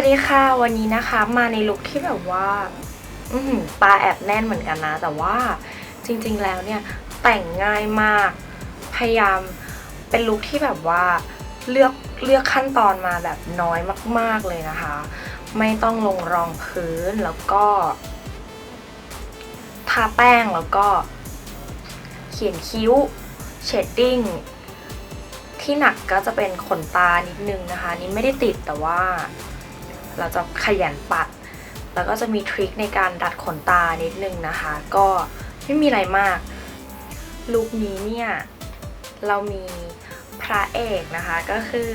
สวัสดีค่ะ วันนี้นะคะมาในลุคที่แบบว่าอือหือตาแอบแน่นเหมือนกันนะ แต่ว่าจริงๆแล้วเนี่ยแต่งง่ายมาก พยายามเป็นลุคที่แบบว่าเลือกเลือกขั้นตอนมาแบบน้อยมาก ๆเลยนะคะ ไม่ต้องลงรองพื้นแล้วก็ ทาแป้งแล้วก็ เขียนคิ้วเชดดิ้งที่หนักก็จะเป็นขนตานิดนึงนะคะ นี่ไม่ได้ติดแต่ว่า เราจะขยันปัด แล้วก็จะมีทริคในการดัดขนตานิดนึงนะคะ ก็ไม่มีอะไรมากลุคนี้เนี่ยเรามีพระเอกนะคะก็คือ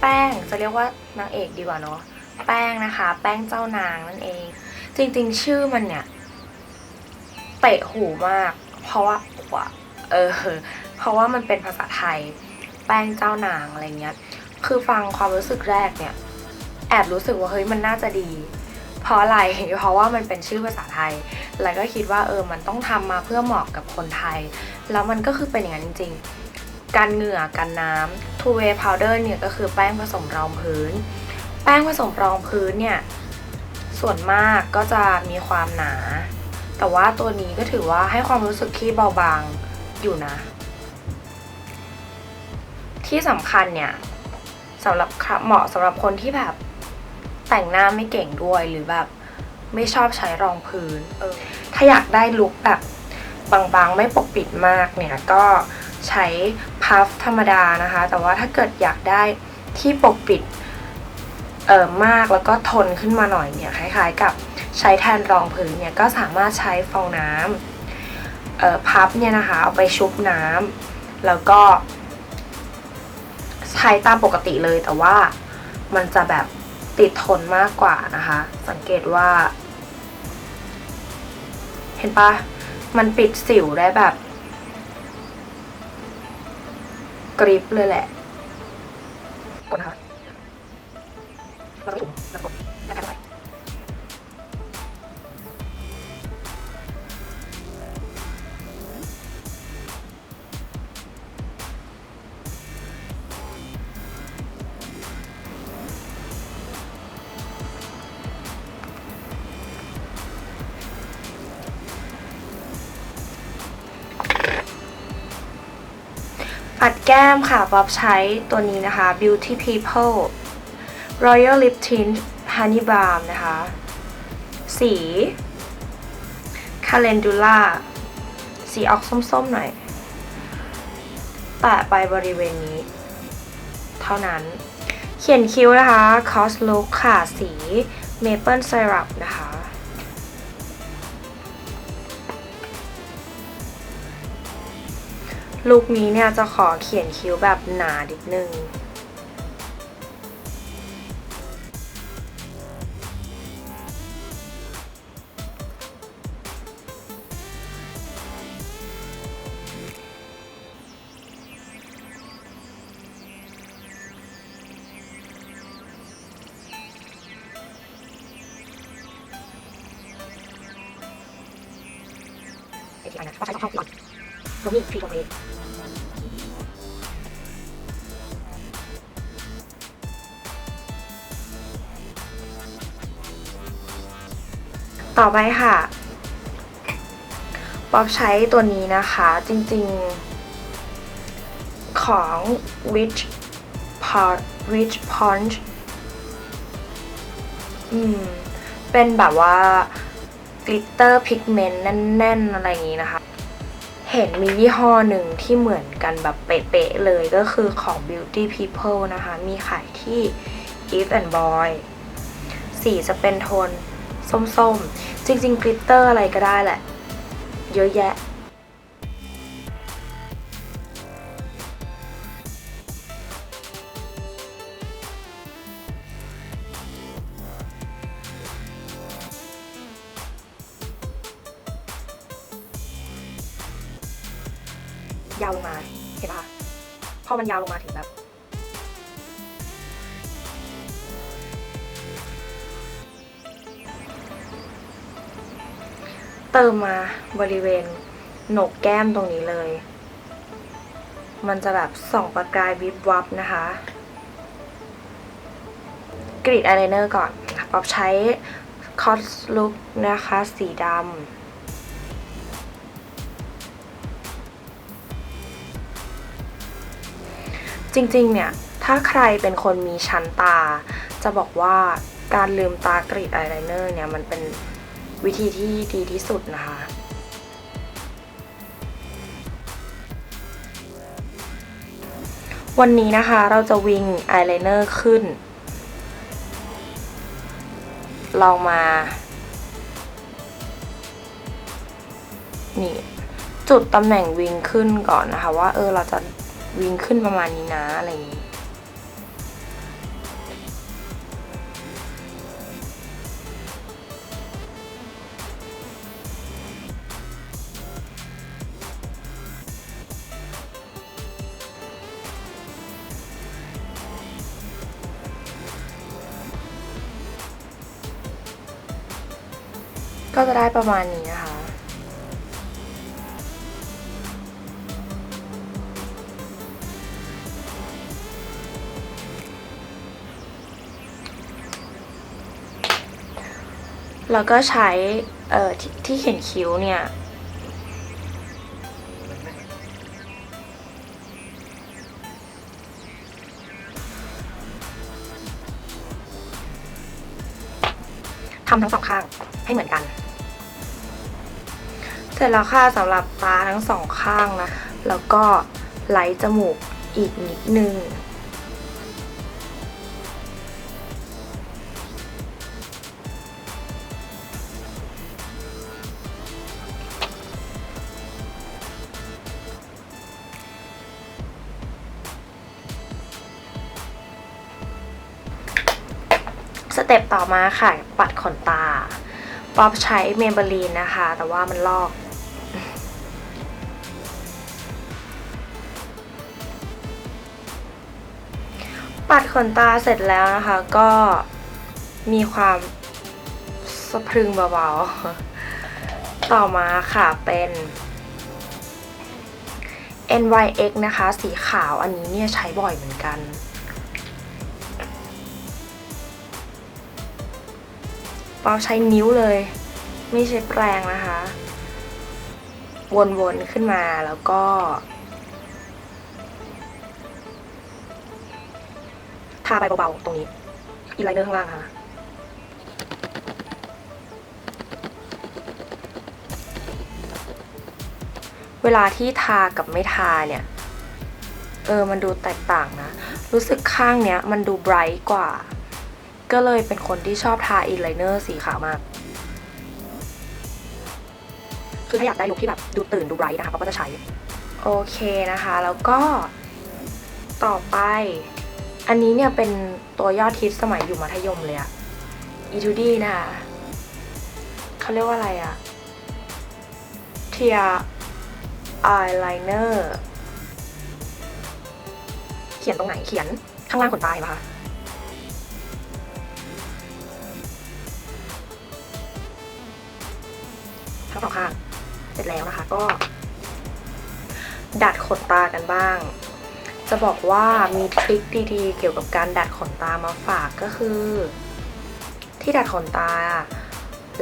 แป้งจะเรียกว่านางเอกดีกว่าเนาะแป้งนะคะ แป้งเจ้านางนั่นเอง จริงๆ ชื่อมันเนี่ยเตะหูมาก เพราะว่าว่าเออเพราะว่ามันเป็นภาษาไทย แป้งเจ้านางอะไรเงี้ยคือฟังความรู้สึกแรกเนี่ย แอบรู้สึกว่าเฮ้ยมันน่าจะดี เพราะอะไรเพราะว่ามันเป็นชื่อภาษาไทย แล้วก็คิดว่าเออมันต้องทำมาเพื่อเหมาะกับคนไทย แล้วมันก็คือเป็นอย่างนั้นจริงๆ กันเหงื่อกันน้ำ two way powder เนี่ยก็คือแป้งผสมรองพื้น แป้งผสมรองพื้นเนี่ยส่วนมากก็จะมีความหนา แต่ว่าตัวนี้ก็ถือว่าให้ความรู้สึกที่เบาบางอยู่นะ ที่สำคัญเนี่ยสำหรับเหมาะสำหรับคนที่แบบ แต่งหน้าไม่เก่งด้วยหรือแบบไม่ชอบใช้รองพื้น เออ ถ้าอยากได้ลุคแบบบางๆ ไม่ปกปิดมากเนี่ยก็ใช้พัฟธรรมดานะคะ แต่ว่าถ้าเกิดอยากได้ที่ปกปิดเออมากแล้วก็ทนขึ้นมาหน่อยเนี่ยคล้ายๆกับใช้แทนรองพื้นเนี่ยก็สามารถใช้ฟองน้ำเอ่อพับเนี่ยนะคะเอาไปชุบน้ำแล้วก็ใช้ตามปกติเลยแต่ว่ามันจะแบบ ติดทนมากกว่านะคะ สังเกตว่า เห็นปะมันปิดสิวได้แบบ กริบเลยแหละกดนะคะ ปัดแก้มค่ะป๊อบใช้ตัวนี้นะคะ Beauty People Royal Lip Tint Honey Balm นะคะ สี Calendula สีออกส้มๆหน่อย แตะไปบริเวณนี้ เท่านั้น เขียนคิ้วนะคะ Cos Look ค่ะ สี Maple Syrup นะคะ ลุคนี้เนี่ยจะขอเขียนคิ้วแบบหนาดิดนึงไอ้ที่อันนั้นก็ใช้ช่องๆก่อน ต่อไปค่ะ ป๊อบใช้ตัวนี้นะคะ จริงๆของ Rich Pot Rich Punch อืม เป็นแบบว่า glitter pigment แน่น ๆ อะไรอย่างนี้นะคะ เห็นมียี่ห้อหนึ่งที่เหมือนกันแบบเป๊ะ ๆ เลยก็คือของ Beauty People นะคะ มีขายที่ Eve and Boy สีจะเป็นโทน ส้มๆ จริงๆกลิตเตอร์อะไรก็ได้แหละ เยอะแยะ ยาวลงมา เห็นปะพอมันยาวลงมาถึงแบบ เติมมาบริเวณโหนกแก้มตรงนี้เลย มันจะแบบส่องประกายวิบวับนะคะ กรีดอายไลเนอร์ก่อนป๊อบใช้คอสลุกนะคะ สีดำจริงๆ เนี่ย ถ้าใครเป็นคนมีชั้นตา จะบอกว่าการลืมตากรีดอายไลเนอร์เนี่ย มันเป็น วิธีที่ดีที่สุดนะคะวันนี้นะคะเราจะวิงอายไลเนอร์ขึ้น ลองมา นี่ จุดตำแหน่งวิงขึ้นก่อนนะคะ ว่าเออเราจะวิงขึ้นประมาณนี้นะอะไรอย่างนี้ ก็จะได้ประมาณนี้นะคะ แล้วก็ใช้เอ่อที่ที่เขียนคิ้วเนี่ยทำทั้งสองข้างให้เหมือนกัน ร็จแล้วค่ะสำหรับตาทั้งสองข้างนะ แล้วก็ไล่จมูกอีกนิดนึงสเต็ปต่อมาค่ะ ปัดขนตา ป๊อบใช้เมเบลีนนะคะ แต่ว่ามันลอก ปัดขนตาเสร็จแล้วนะคะก็มีความสะพรึงเบาๆ ต่อมาค่ะเป็น NYX นะคะ สีขาวอันนี้เนี่ยใช้บ่อยเหมือนกัน เปาใช้นิ้วเลย ไม่ใช้แปรงนะคะ วนๆขึ้นมาแล้วก็ ทาไปเบาๆ ตรงนี้อีไลเนอร์ข้างล่างค่ะ เวลาที่ทากับไม่ทาเนี่ย เออ มันดูแตกต่างนะ รู้สึกข้างเนี้ยมันดูไบรท์กว่า ก็เลยเป็นคนที่ชอบทาอินไลเนอร์สีขาวมาก คือถ้าอยากได้ลุคที่แบบดูตื่นดูไบรท์นะคะก็จะใช้ โอเคนะคะ แล้วก็ต่อไป อันนี้เนี่ยเป็นตัวยอดฮิตสมัยอยู่มัธยมเลยอะอีทูดี้นะคะเขาเรียกว่าอะไรอะเทียอายไลเนอร์เขียนตรงไหนเขียนข้างล่างขนตาเห็นปะคะทั้งสองข้างเสร็จแล้วนะคะก็ ดัดขนตากันบ้าง จะบอกว่ามีทริคดีๆ เกี่ยวกับการดัดขนตามาฝากก็คือ ที่ดัดขนตา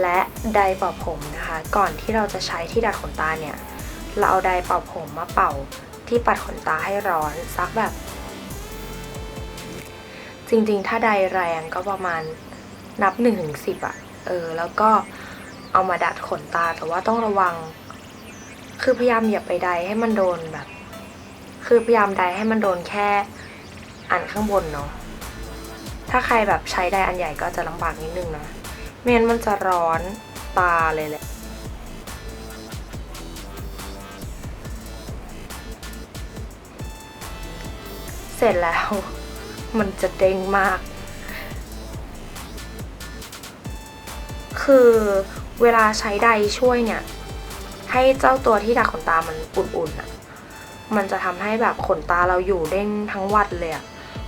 และไดร์เป่าผมนะคะ ก่อนที่เราจะใช้ที่ดัดขนตาเนี่ย เราเอาไดร์เป่าผมมาเป่าที่ปัดขนตาให้ร้อนสักแบบ จริงๆ ถ้าไดร์แรงก็ประมาณนับ1นถึงสิอะเออ แล้วก็เอามาดัดขนตาแต่ว่าต้องระวัง คือพยายามอย่าไปใดให้มันโดนแบบ คือพยายามใดให้มันโดนแค่อันข้างบนเนาะ ถ้าใครแบบใช้ไดอันใหญ่ก็จะลำบากนิดนึงนะไม่งั้นมันจะร้อนตาเลยแหละเสร็จแล้ว มันจะเด้งมาก คือเวลาใช้ใดช่วยเนี่ย ให้เจ้าตัวที่ดัดขนตามันอุ่นๆอะ มันจะทำให้แบบขนตาเราอยู่เด้งทั้งวันเลยอะ่ะ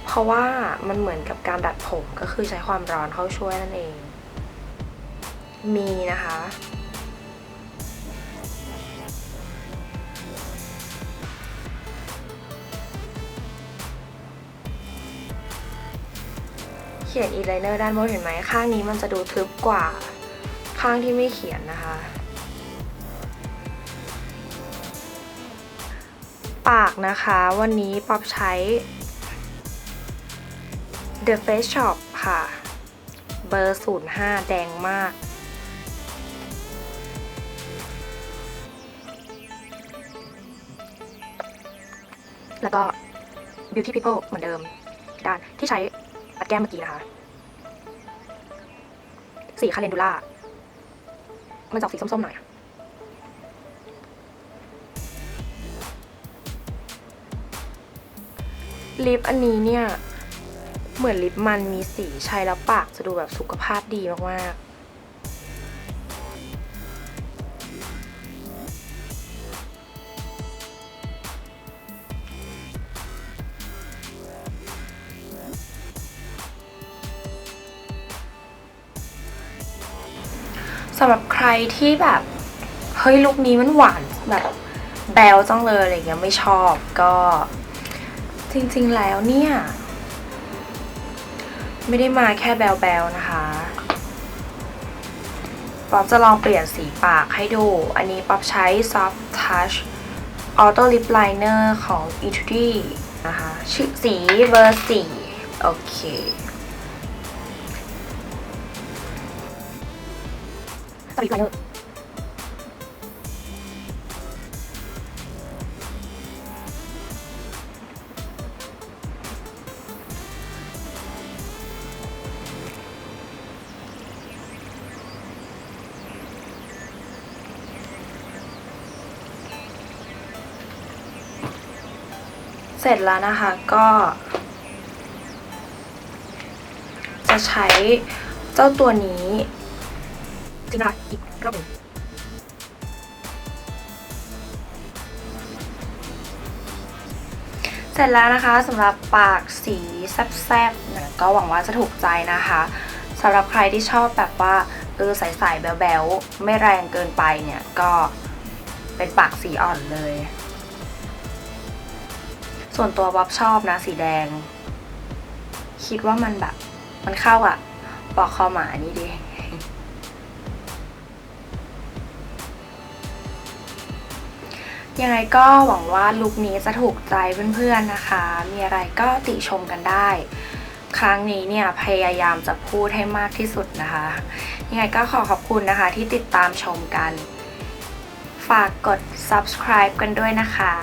เพราะว่ามันเหมือนกับการดัดผมก็คือใช้ความร้อนเข้าช่วยนั่นเอง มีนะคะ เขียนอีไลเนอร์ด้านบนเห็นไหมข้างนี้มันจะดูทึบกว่าข้างที่ไม่เขียนนะคะ ปากนะคะ วันนี้ป๊อบใช้ The Face Shop ค่ะ เบอร์ 05 แดงมาก แล้วก็ Beauty People เหมือนเดิม ด้านที่ใช้ปัดแก้มเมื่อกี้นะคะ สีคาเลนดูล่า มันจะออกสีส้มๆหน่อย ลิปอันนี้เนี่ย เหมือนลิปมันมีสีใช้แล้วปากจะดูแบบสุขภาพดีมากๆสำหรับใครที่แบบเฮ้ยลุคนี้มันหวานแบบแบลจังเลยอะไรเงี้ยไม่ชอบก็ จริงๆแล้วเนี่ย ไม่ได้มาแค่แบลแบลนะคะป๊อบจะลองเปลี่ยนสีปากให้ดู อันนี้ป๊อบใช้ Soft Touch Auto Lip Liner ของ e t u d y นะคะชื่อสีเบอร์4โอเคสวิต เสร็จแล้วนะคะก็ จะใช้เจ้าตัวนี้จริงๆนะคะอีกรอบหนึ่งเสร็จแล้วนะคะสำหรับปากสีแซบๆนะก็หวังว่าจะถูกใจนะคะสำหรับใครที่ชอบแบบว่าเออใสๆแบ๊วๆ ไม่แรงเกินไปเนี่ย ก็เป็นปากสีอ่อนเลย ส่วนตัวบ๊อบชอบนะสีแดง คิดว่ามันแบบ มันเข้าอะปอกคอหมานี่ดิยังไงก็หวังว่าลุคนี้จะถูกใจเพื่อนๆนะคะ มีอะไรก็ติชมกันได้ ครั้งนี้เนี่ยพยายามจะพูดให้มากที่สุดนะคะ ยังไงก็ขอขอบคุณนะคะที่ติดตามชมกัน ฝากกด subscribe กันด้วยนะคะ